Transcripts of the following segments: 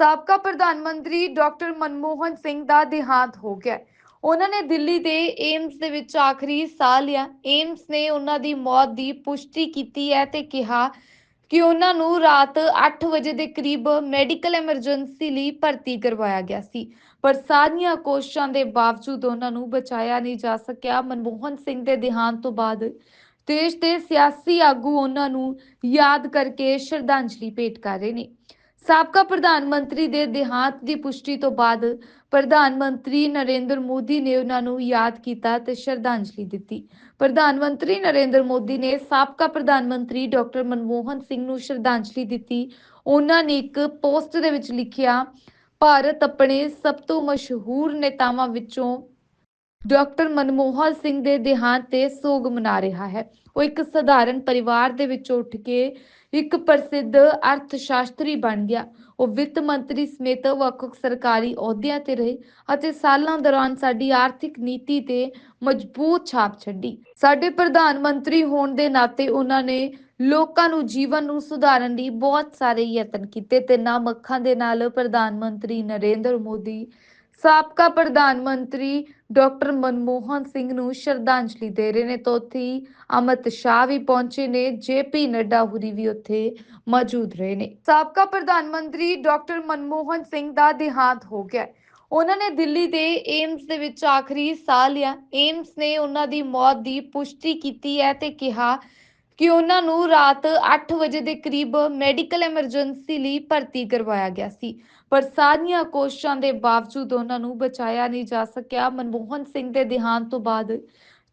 ਸਾਬਕਾ ਪ੍ਰਧਾਨ ਮੰਤਰੀ ਡਾਕਟਰ ਮਨਮੋਹਨ ਸਿੰਘ ਦਾ ਦੇਹਾਂਤ ਹੋ ਗਿਆ ਉਹਨਾਂ ਨੇ ਦਿੱਲੀ ਦੇ ਏਮਸ ਦੇ ਵਿੱਚ ਆਖਰੀ ਸਾਹ ਲਿਆ। ਏਮਸ ਨੇ ਉਹਨਾਂ ਦੀ ਮੌਤ ਦੀ ਪੁਸ਼ਟੀ ਕੀਤੀ ਹੈ ਤੇ ਕਿਹਾ ਕਿ ਉਹਨਾਂ ਨੂੰ ਰਾਤ 8 ਵਜੇ ਦੇ ਕਰੀਬ ਮੈਡੀਕਲ ਐਮਰਜੈਂਸੀ ਲਈ ਭਰਤੀ ਕਰਵਾਇਆ ਗਿਆ ਸੀ। ਪਰ ਸਾਰੀਆਂ ਕੋਸ਼ਿਸ਼ਾਂ ਦੇ ਬਾਵਜੂਦ ਉਹਨਾਂ ਨੂੰ ਬਚਾਇਆ ਨਹੀਂ ਜਾ ਸਕਿਆ। ਮਨਮੋਹਨ ਸਿੰਘ ਦੇ ਦੇਹਾਂਤ ਤੋਂ ਬਾਅਦ ਦੇਸ਼ ਦੇ ਸਿਆਸੀ ਆਗੂ ਉਹਨਾਂ ਨੂੰ ਯਾਦ ਕਰਕੇ ਸ਼ਰਧਾਂਜਲੀ ਭੇਟ ਕਰ ਰਹੇ ਨੇ। ਸਾਬਕਾ ਪ੍ਰਧਾਨ ਮੰਤਰੀ ਦੇ ਦੇਹਾਂਤ ਦੀ ਪੁਸ਼ਟੀ ਤੋਂ ਬਾਅਦ ਪ੍ਰਧਾਨ ਮੰਤਰੀ ਨਰਿੰਦਰ ਮੋਦੀ ਨੇ ਉਹਨਾਂ ਨੂੰ ਯਾਦ ਕੀਤਾ ਤੇ ਸ਼ਰਧਾਂਜਲੀ ਦਿੱਤੀ। ਪ੍ਰਧਾਨ ਮੰਤਰੀ ਨਰਿੰਦਰ ਮੋਦੀ ਨੇ ਸਾਬਕਾ ਪ੍ਰਧਾਨ ਮੰਤਰੀ ਡਾਕਟਰ ਮਨਮੋਹਨ ਸਿੰਘ ਨੂੰ ਸ਼ਰਧਾਂਜਲੀ ਦਿੱਤੀ। ਉਹਨਾਂ ਨੇ ਇੱਕ ਪੋਸਟ ਦੇ ਵਿੱਚ ਲਿਖਿਆ, ਭਾਰਤ ਆਪਣੇ ਸਭ ਤੋਂ ਮਸ਼ਹੂਰ ਨੇਤਾਵਾਂ ਵਿੱਚੋਂ ਡਾਕਟਰ ਮਨਮੋਹਨ ਸਿੰਘ ਦੇ ਦੇਹਾਂਤ ਤੇ ਸੋਗ ਮਨਾ ਰਿਹਾ ਹੈ। ਉਹ ਇੱਕ ਸਧਾਰਨ ਪਰਿਵਾਰ ਦੇ ਵਿੱਚੋਂ ਉੱਠ ਕੇ ਇੱਕ ਪ੍ਰਸਿੱਧ ਅਰਥ ਬਣ ਗਿਆ। ਉਹ ਵਿੱਤ ਮੰਤਰੀ ਸਮੇਤ ਵੱਖ-ਵੱਖ ਸਰਕਾਰੀ ਅਹੁਦਿਆਂ ਤੇ ਰਹੇ ਅਤੇ ਸਾਲਾਂ ਦੌਰਾਨ ਸਾਡੀ ਆਰਥਿਕ ਨੀਤੀ ਤੇ ਮਜ਼ਬੂਤ ਛਾਪ ਛੱਡੀ। ਸਾਡੇ ਪ੍ਰਧਾਨ ਮੰਤਰੀ ਹੋਣ ਦੇ ਨਾਤੇ ਉਹਨਾਂ ਨੇ ਲੋਕਾਂ ਨੂੰ ਜੀਵਨ ਨੂੰ ਸੁਧਾਰਨ ਲਈ ਬਹੁਤ ਸਾਰੇ ਯਤਨ ਕੀਤੇ ਤੇ ਨਾਮ ਅੱਖਾਂ ਦੇ ਨਾਲ ਪ੍ਰਧਾਨ ਮੰਤਰੀ ਨਰਿੰਦਰ ਮੋਦੀ ਸਾਬਕਾ ਪ੍ਰਧਾਨ ਮੰਤਰੀ ਡਾਕਟਰ ਮਨਮੋਹਨ ਸਿੰਘ ਨੂੰ ਸ਼ਰਧਾਂਜਲੀ ਦੇ ਰਹੇ ਨੇ। ਤਾਂ ਉੱਥੇ ਅਮਿਤ ਸ਼ਾਹ ਵੀ ਪਹੁੰਚੇ ਨੇ। ਜੇਪੀ ਨੱਡਾ ਹੁਰੀ ਵੀ ਉੱਥੇ ਮੌਜੂਦ ਰਹੇ ਨੇ। ਸਾਬਕਾ ਪ੍ਰਧਾਨ ਮੰਤਰੀ ਡਾਕਟਰ ਮਨਮੋਹਨ ਸਿੰਘ ਦਾ ਦੇਹਾਂਤ ਹੋ ਗਿਆ ਉਹਨਾਂ ਨੇ ਦਿੱਲੀ ਦੇ ਏਮਸ ਦੇ ਵਿੱਚ ਆਖਰੀ ਸਾਹ ਲਿਆ। ਏਮਸ ਨੇ ਉਹਨਾਂ ਦੀ ਮੌਤ ਦੀ ਪੁਸ਼ਟੀ ਕੀਤੀ ਹੈ ਤੇ ਕਿਹਾ ਕਿ ਉਹਨਾਂ ਨੂੰ ਰਾਤ 8 ਵਜੇ ਦੇ ਕਰੀਬ ਮੈਡੀਕਲ ਐਮਰਜੈਂਸੀ ਲਈ ਭਰਤੀ ਕਰਵਾਇਆ ਗਿਆ ਸੀ। ਪਰ ਸਾਰੀਆਂ ਕੋਸ਼ਿਸ਼ਾਂ ਦੇ ਬਾਵਜੂਦ ਉਹਨਾਂ ਨੂੰ ਬਚਾਇਆ ਨਹੀਂ ਜਾ ਸਕਿਆ। ਮਨਮੋਹਨ ਸਿੰਘ ਦੇ ਦੇਹਾਂਤ ਤੋਂ ਬਾਅਦ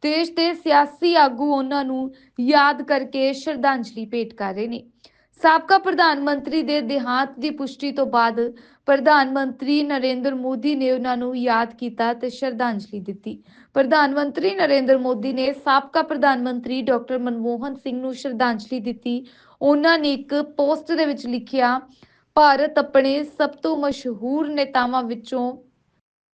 ਦੇਸ਼ ਦੇ ਸਿਆਸੀ ਆਗੂ ਉਹਨਾਂ ਨੂੰ ਯਾਦ ਕਰਕੇ ਸ਼ਰਧਾਂਜਲੀ ਭੇਟ ਕਰ ਰਹੇ ਨੇ। ਸਾਬਕਾ ਪ੍ਰਧਾਨ ਮੰਤਰੀ ਦੇ ਦੇਹਾਂਤ ਦੀ ਪੁਸ਼ਟੀ ਤੋਂ ਬਾਅਦ ਪ੍ਰਧਾਨ ਮੰਤਰੀ ਨਰਿੰਦਰ ਮੋਦੀ ਨੇ ਉਹਨਾਂ ਨੂੰ ਯਾਦ ਕੀਤਾ ਤੇ ਸ਼ਰਧਾਂਜਲੀ ਦਿੱਤੀ। ਪ੍ਰਧਾਨ ਮੰਤਰੀ ਨਰਿੰਦਰ ਮੋਦੀ ਨੇ ਸਾਬਕਾ ਪ੍ਰਧਾਨ ਮੰਤਰੀ ਡਾਕਟਰ ਮਨਮੋਹਨ ਸਿੰਘ ਨੂੰ ਸ਼ਰਧਾਂਜਲੀ ਦਿੱਤੀ। ਉਹਨਾਂ ਨੇ ਇੱਕ ਪੋਸਟ ਦੇ ਵਿੱਚ ਲਿਖਿਆ, ਭਾਰਤ ਆਪਣੇ ਸਭ ਤੋਂ ਮਸ਼ਹੂਰ ਨੇਤਾਵਾਂ ਵਿੱਚੋਂ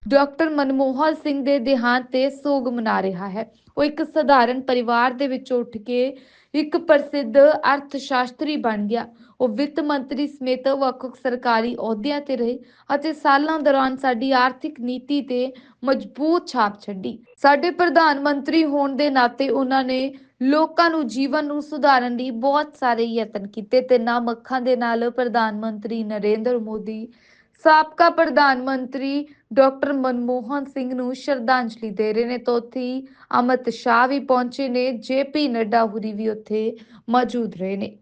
ਡਾਕਟਰ ਮਨਮੋਹਨ ਸਿੰਘ ਦੇ ਦੇਹਾਂਤ ਤੇ ਸੋਗ ਮਨਾ ਰਿਹਾ ਹੈ। ਉਹ ਇੱਕ ਸਧਾਰਨ ਪਰਿਵਾਰ ਦੇ ਵਿੱਚੋਂ ਉੱਠ ਕੇ ਇੱਕ ਪ੍ਰਸਿੱਧ ਅਰਥ ਸ਼ਾਸਤਰੀ ਬਣ ਗਿਆ। ਉਹ ਵਿੱਤ ਮੰਤਰੀ ਸਮੇਤ ਵੱਖ-ਵੱਖ ਸਰਕਾਰੀ ਅਹੁਦਿਆਂ ਤੇ ਰਹੇ ਅਤੇ ਸਾਲਾਂ ਦੌਰਾਨ ਸਾਡੀ ਆਰਥਿਕ ਨੀਤੀ ਤੇ ਮਜ਼ਬੂਤ ਛਾਪ ਛੱਡੀ। ਸਾਡੇ ਪ੍ਰਧਾਨ ਮੰਤਰੀ ਹੋਣ ਦੇ ਨਾਤੇ ਉਹਨਾਂ ਨੇ ਲੋਕਾਂ ਨੂੰ ਜੀਵਨ ਨੂੰ ਸੁਧਾਰਨ ਲਈ ਬਹੁਤ ਸਾਰੇ ਯਤਨ ਕੀਤੇ ਤੇ ਨਾਮ ਅੱਖਾਂ ਦੇ ਨਾਲ ਪ੍ਰਧਾਨ ਮੰਤਰੀ ਨਰਿੰਦਰ ਮੋਦੀ ਸਾਬਕਾ ਪ੍ਰਧਾਨ ਮੰਤਰੀ ਡਾਕਟਰ ਮਨਮੋਹਨ ਸਿੰਘ ਨੂੰ ਸ਼ਰਧਾਂਜਲੀ ਦੇ ਰਹੇ ਨੇ ਤਾਂ ਉੱਥੇ ਅਮਿਤ ਸ਼ਾਹ ਵੀ ਪਹੁੰਚੇ ਨੇ, ਜੇਪੀ ਨੱਡਾ ਹੁਰੀ ਵੀ ਉੱਥੇ ਮੌਜੂਦ ਰਹੇ ਨੇ।